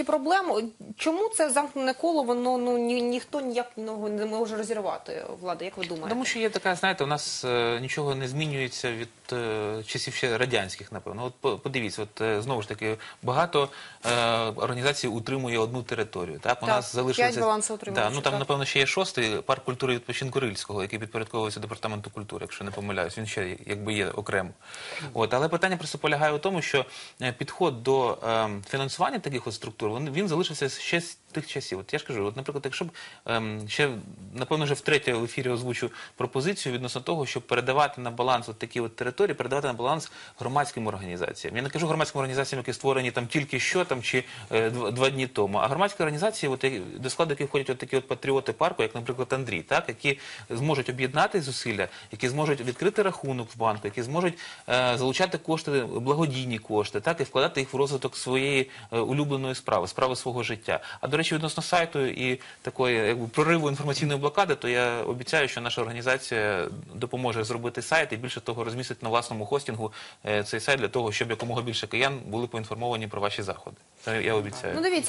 стільки проблем. Чому це замкнене коло? Воно ну ні, ніхто ніяк його не може розірвати. Влада, як ви думаєте? Тому що є така, знаєте, у нас е, нічого не змінюється від е, часів ще радянських, напевно. От подивіться, от е, знову ж таки, багато е, організацій утримує одну територію. Так, у Так, нас залишилося Да, ну там, так. напевно, ще є шостий парк культури відпочинку Рильського, який підпорядковується департаменту культури, якщо не помиляюсь. Він ще якби є окремо. От, але питання просто полягає у тому, що е, підход до е, фінансування таких от структур він, він залишився ще з тих часів. От я ж кажу, от, наприклад, якщо б ем, ще напевно вже втретє в ефірі озвучу пропозицію відносно того, щоб передавати на баланс от такі от території, передавати на баланс громадським організаціям. Я не кажу громадським організаціям, які створені там тільки що там чи е, два, два дні тому, а громадські організації, от, до складу яких входять от такі от патріоти парку, як, наприклад, Андрій, так, які зможуть об'єднати зусилля, які зможуть відкрити рахунок в банку, які зможуть е, залучати кошти, благодійні кошти, так, і вкладати їх в розвиток своєї е, улюбленої справи, справи свого життя. А до речі, відносно сайту і такої якби прориву інформаційної блокади, то я обіцяю, що наша організація допоможе зробити сайт і більше того розмістить на власному хостингу е, цей сайт для того, щоб якомога більше киян були поінформовані про ваші заходи. Це я обіцяю. Ну дивіться.